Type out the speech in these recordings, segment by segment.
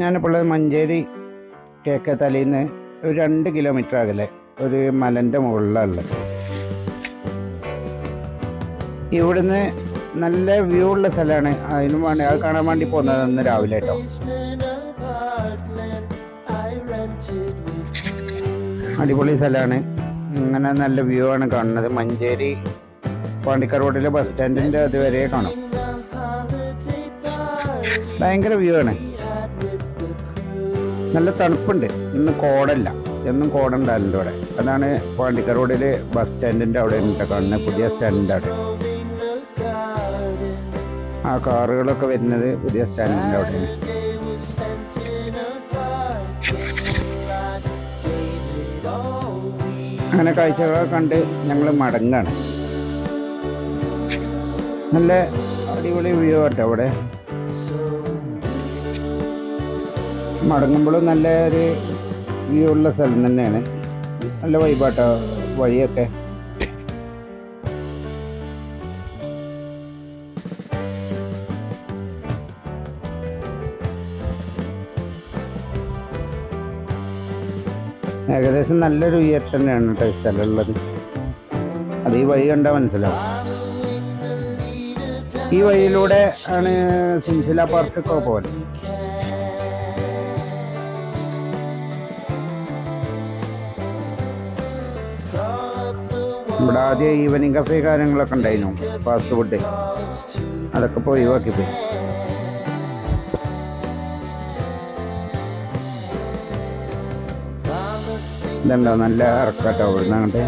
ഞാനിപ്പോൾ ഉള്ളത് മഞ്ചേരി കേക്കത്തലയിൽ നിന്ന് ഒരു രണ്ട് കിലോമീറ്റർ അകലെ ഒരു മലന്റെ മുകളിലുള്ളത് ഇവിടുന്ന് നല്ല വ്യൂ ഉള്ള സ്ഥലമാണ്. അതിന് വേണ്ടി അത് കാണാൻ വേണ്ടി പോകുന്നത് ഇന്ന് രാവിലെ കേട്ടോ. അടിപൊളി സ്ഥലമാണ്. ഇങ്ങനെ നല്ല വ്യൂ ആണ് കാണുന്നത്. മഞ്ചേരി പാണ്ടിക്കർ റോഡിലെ ബസ് സ്റ്റാൻഡിന്റെ അതുവരെ കാണാം. ഭയങ്കര വ്യൂ ആണ്. നല്ല തണുപ്പുണ്ട്. ഇന്ന് കോടല്ല. എന്നും കോടുണ്ടായിരുന്നു ഇവിടെ. അതാണ് പാണ്ടിക്ക റോഡിൽ ബസ് സ്റ്റാൻഡിന്റെ അവിടെ ഉണ്ട്. കാണുന്നത് പുതിയ സ്റ്റാൻഡിന്റെ അവിടെ. ആ കാറുകളൊക്കെ വരുന്നത് പുതിയ സ്റ്റാൻഡിന്റെ അവിടെയാണ് അങ്ങനെ കാഴ്ചകളൊക്കെ കണ്ട് ഞങ്ങൾ മടങ്ങാണ്. നല്ല അടിപൊളി വ്യൂ ആട്ടോ അവിടെ. മടങ്ങുമ്പോഴും നല്ല ഒരു വ്യൂ ഉള്ള സ്ഥലം തന്നെയാണ്. നല്ല വൈബാട്ടോ വഴിയൊക്കെ. ഏകദേശം നല്ലൊരു ഉയർ തന്നെയാണ് കേട്ടോ ഈ സ്ഥലമുള്ളത്. അത് ഈ വഴി കണ്ടാൽ മനസ്സിലാവും. ഈ വഴിയിലൂടെ ആണ് സിംസില പാർക്കൊക്കെ പോലെ. ഇവിടെ ആദ്യം ഈവനിങ് കഫേ കാര്യങ്ങളൊക്കെ ഉണ്ടായിരുന്നു. ഫാസ്റ്റ് ഫുഡ് അതൊക്കെ ഇപ്പോൾ ഒഴിവാക്കി പോയി. ഇതുണ്ടോ നല്ല ഇറക്കാട്ടോ ഇവിടുന്ന് അങ്ങോട്ട്?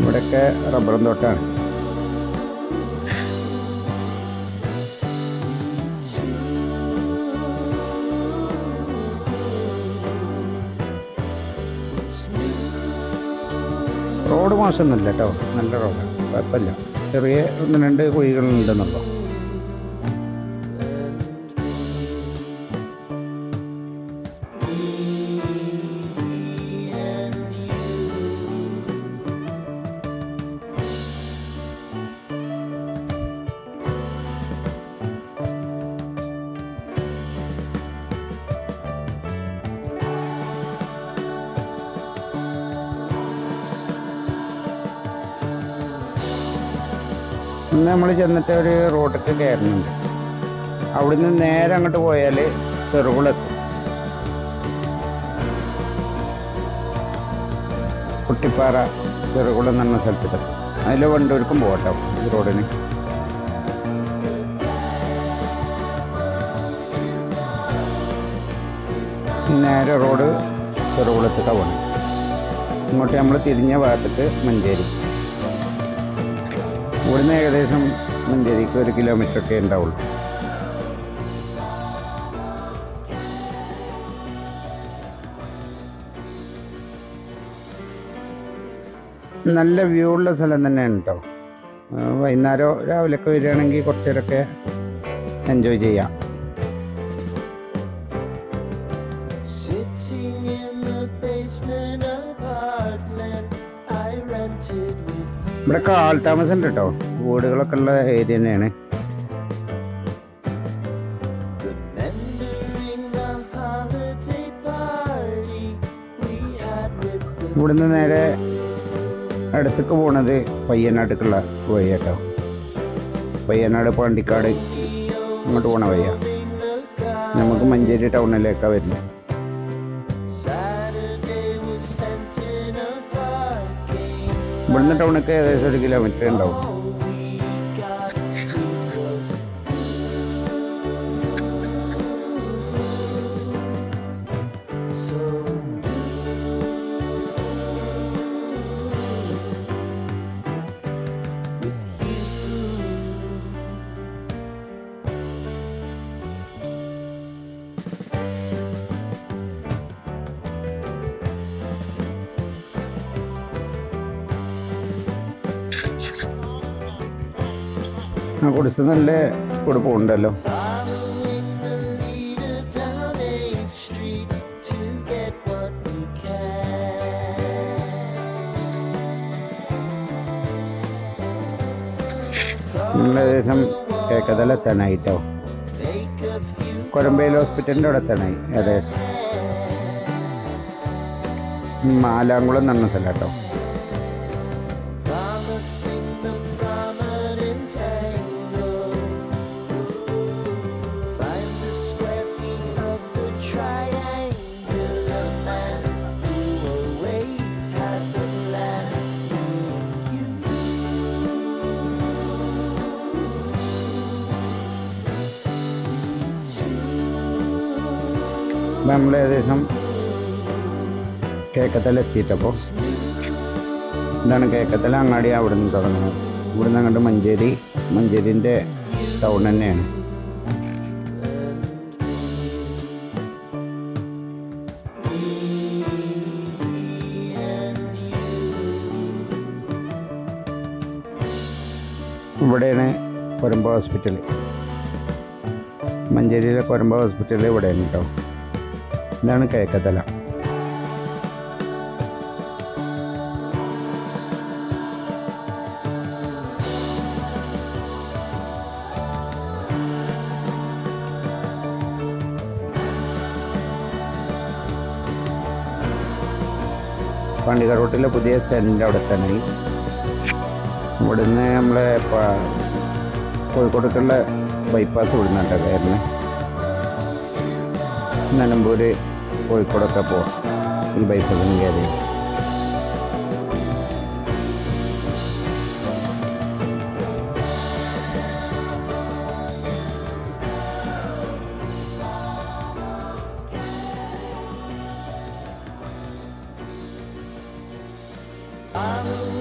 ഇവിടെയൊക്കെ റബ്ബറും തോട്ടാണ്. റോഡ് മോശമൊന്നുമില്ല കേട്ടോ. നല്ല റോഡാണ് കുഴപ്പമില്ല. ചെറിയ ഒന്ന് രണ്ട് കുഴികളുണ്ടെന്നുള്ളൂ. ഇന്ന് നമ്മൾ ചെന്നിട്ട് ഒരു റോഡൊക്കെ കയറുന്നുണ്ട്. അവിടുന്ന് നേരെ അങ്ങോട്ട് പോയാൽ ചെറുകുളെത്തും. കുട്ടിപ്പാറ ചെറുകുളം എന്ന് പറഞ്ഞ സ്ഥലത്തേക്കെത്തും അതിൽ വണ്ടൂർക്കും പോകട്ടോ ഈ റോഡിന്. നേരെ റോഡ് ചെറുകുളത്തേക്കാണ് പോകണം ഇങ്ങോട്ട് നമ്മൾ തിരിഞ്ഞ ഭാഗത്തേക്ക് മഞ്ചേരി. ഇവിടുന്ന് ഏകദേശം മഞ്ചേരിക്ക് ഒരു കിലോമീറ്റർ ഒക്കെ ഉണ്ടാവുള്ളൂ. നല്ല വ്യൂ ഉള്ള സ്ഥലം തന്നെയാണ് കേട്ടോ വൈകുന്നേരം രാവിലെയൊക്കെ വരികയാണെങ്കിൽ കുറച്ചേരൊക്കെ എൻജോയ് ചെയ്യാം. ഇവിടെ കാൽ താമസം ഉണ്ട് കേട്ടോ. വീടുകളൊക്കെ ഉള്ള ഏരിയ തന്നെയാണ്. ഇവിടുന്ന് നേരെ അടുത്തേക്ക് പോണത് പയ്യനാട്ടിക്കുള്ള വഴി കേട്ടോ. പയ്യനാട് പാണ്ടിക്കാട് ഇങ്ങോട്ട് പോണ വഴിയാ. നമുക്ക് മഞ്ചേരി ടൗണിലേക്കാണ് വരുന്നത്. ഇവിടുന്ന് ടൗണൊക്കെ ഏകദേശം ഒരു കിലോമീറ്റർ ഉണ്ടാവും ആ കുടിച്ച് നല്ല സ്പീഡ് പോകുന്നുണ്ടല്ലോ നിങ്ങൾ ഏകദേശം കേക്കതല എത്താനായി കേട്ടോ കൊരമ്പയിൽ ഹോസ്പിറ്റലിന്റെ അവിടെ എത്താനായി ഏകദേശം. മാലാങ്കുളം എന്ന് സ്ഥലം കേട്ടോ. നമ്മൾ ഏകദേശം കേക്കത്തല എത്തിയിട്ടപ്പോൾ ഇതാണ് കേക്കത്തല അങ്ങാടി അവിടെ നിന്ന് തുടങ്ങുന്നത്. ഇവിടുന്ന് അങ്ങോട്ട് മഞ്ചേരി മഞ്ചേരിന്റെ ടൗൺ തന്നെയാണ്. ഇവിടെയാണ് കൊരമ്പ ഹോസ്പിറ്റൽ മഞ്ചേരിയിലെ കൊരമ്പ ഹോസ്പിറ്റൽ ഇവിടെയാണ് കേട്ടോ ഇതാണ് കേക്കത്തല പണ്ടിക റോട്ടിലെ പുതിയ സ്റ്റാൻഡിന്റെ അവിടെ തന്നെ. ഇവിടുന്ന് നമ്മളെ കോഴിക്കോടേക്കുള്ള ബൈപ്പാസ് ഇവിടുന്നുണ്ട് കയറുന്നത്. നിലമ്പൂർ കോഴിക്കോടൊക്കെ പോകാം ഈ ബൈക്ക് കയറി. Following the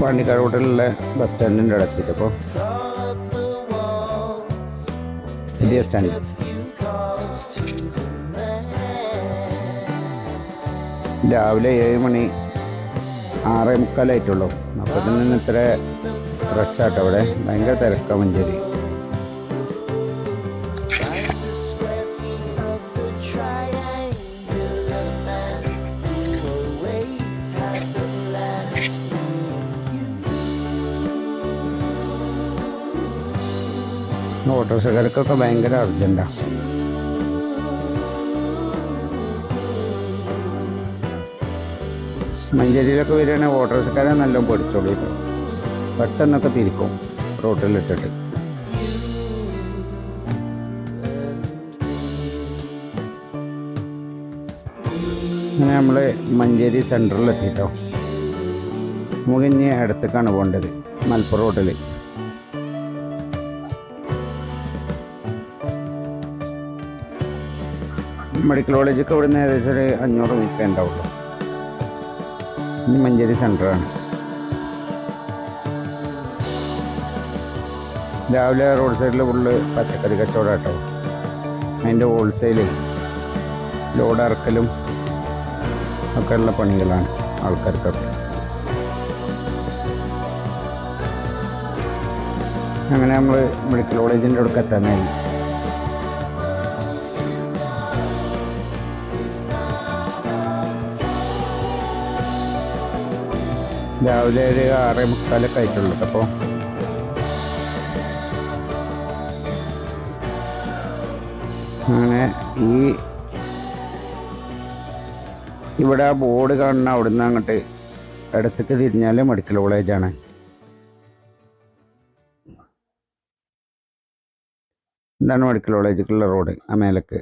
പാണ്ടിക്കാട് ഹോട്ടലിലെ ബസ് സ്റ്റാൻഡിന്റെ അടുത്തിട്ടപ്പോൾ Crawl up പുതിയ സ്റ്റാൻഡ്. രാവിലെ ഏഴ് മണി ആറേ മുക്കാലായിട്ടുള്ളൂ. അപ്പോൾ തന്നെ ഇത്ര റഷാട്ടോ അവിടെ. ഭയങ്കര തിരക്കാണ് മഞ്ചേരി. ഓട്ടോറിക്ഷക്കാർക്കൊക്കെ ഭയങ്കര അർജന്റാണ് മഞ്ചേരിയിലൊക്കെ വരികയാണെങ്കിൽ ഓട്ടോറിക്ഷക്കാരെ നല്ല പൊടിച്ചോളൂ പെട്ടെന്നൊക്കെ തിരിക്കും റോട്ടിലിട്ടിട്ട്. അങ്ങനെ നമ്മൾ മഞ്ചേരി സെന്ററിലെത്തിയിട്ടോ നമുക്ക് ഇനി അടുത്തേക്കാണ് പോകേണ്ടത്. മലപ്പുറം റോട്ടിൽ മെഡിക്കൽ കോളേജൊക്കെ ഇവിടുന്ന് ഏകദേശം ഒരു അഞ്ഞൂറ് മീറ്റർ ഉണ്ടാവുള്ളൂ. ഇനി മഞ്ചേരി സെന്ററാണ് രാവിലെ റോഡ് സൈഡിൽ ഫുള്ള് പച്ചക്കറി കച്ചവടം കേട്ടോ അതിന്റെ ഹോൾസെയിൽ ലോഡ് ഇറക്കലും ഒക്കെ ഉള്ള പണികളാണ് ആൾക്കാർക്കൊക്കെ. അങ്ങനെ നമ്മൾ മെഡിക്കൽ കോളേജിന്റെ അടുക്ക് എത്താനായി. രാവിലെ ഒരു ആറേ മുക്കാലൊക്കെ ആയിട്ടുള്ളൂ. അപ്പോൾ അങ്ങനെ ഈ ഇവിടെ ആ ബോർഡ് കാണുന്ന അവിടുന്ന് അങ്ങോട്ട് ഇടത്തേക്ക് തിരിഞ്ഞാൽ മെഡിക്കൽ കോളേജാണ്. എന്താണ് മെഡിക്കൽ കോളേജിലേക്കുള്ള റോഡ് ആ മേലേക്ക്.